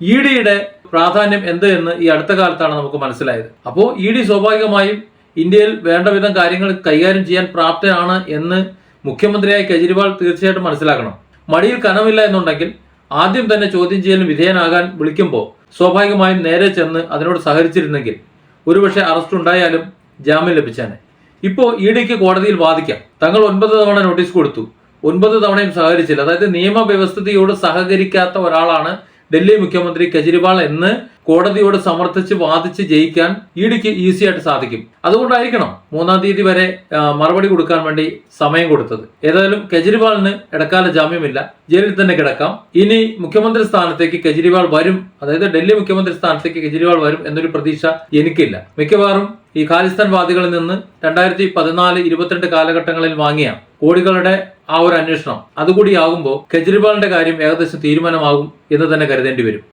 E ഡിയുടെ പ്രാധാന്യം എന്ത് എന്ന് ഈ അടുത്ത കാലത്താണ് നമുക്ക് മനസ്സിലായത്. അപ്പോൾ ഇ ഡി സ്വാഭാവികമായും ഇന്ത്യയിൽ വേണ്ട വിധം കാര്യങ്ങൾ കൈകാര്യം ചെയ്യാൻ പ്രാപ്തയാണ് എന്ന് മുഖ്യമന്ത്രിയായ കെജ്രിവാൾ തീർച്ചയായിട്ടും മനസ്സിലാക്കണം. മടിയിൽ കനമില്ല എന്നുണ്ടെങ്കിൽ ആദ്യം തന്നെ ചോദ്യം ചെയ്യലിന് വിധേയനാകാൻ വിളിക്കുമ്പോൾ സ്വാഭാവികമായും നേരെ ചെന്ന് അതിനോട് സഹകരിച്ചിരുന്നെങ്കിൽ ഒരുപക്ഷെ അറസ്റ്റ് ഉണ്ടായാലും ജാമ്യം ലഭിച്ചേനെ. ഇപ്പോൾ ഇ ഡിക്ക് കോടതിയിൽ വാദിക്കാം. തങ്ങൾ ഒൻപത് തവണ നോട്ടീസ് കൊടുത്തു. ഒൻപത് തവണയും സഹകരിച്ചില്ല. അതായത് നിയമവ്യവസ്ഥയോട് സഹകരിക്കാത്ത ഒരാളാണ് ഡൽഹി മുഖ്യമന്ത്രി കെജ്രിവാൾ എന്ന് കോടതിയോട് സമർത്ഥിച്ച് വാദിച്ച് ജയിക്കാൻ ഇ ഡിക്ക് ഈസി ആയിട്ട് സാധിക്കും. അതുകൊണ്ടായിരിക്കണം മൂന്നാം തീയതി വരെ മറുപടി കൊടുക്കാൻ വേണ്ടി സമയം കൊടുത്തത്. ഏതായാലും കെജ്രിവാളിന് ഇടക്കാല ജാമ്യമില്ല. ജയിലിൽ തന്നെ കിടക്കാം. ഇനി മുഖ്യമന്ത്രി സ്ഥാനത്തേക്ക് കെജ്രിവാൾ വരും. അതായത് ഡൽഹി മുഖ്യമന്ത്രി സ്ഥാനത്തേക്ക് കെജ്രിവാൾ വരും എന്നൊരു പ്രതീക്ഷ എനിക്കില്ല. മിക്കവാറും ഈ ഖാലിസ്ഥാൻ വാദികളിൽ നിന്ന് രണ്ടായിരത്തി പതിനാല് ഇരുപത്തിരണ്ട് കാലഘട്ടങ്ങളിൽ വാങ്ങിയ കോടികളുടെ ആ ഒരു അന്വേഷണം അതുകൂടി ആകുമ്പോൾ കെജ്രിവാളിന്റെ കാര്യം ഏകദേശം തീരുമാനമാകും എന്ന് തന്നെ കരുതേണ്ടി വരും.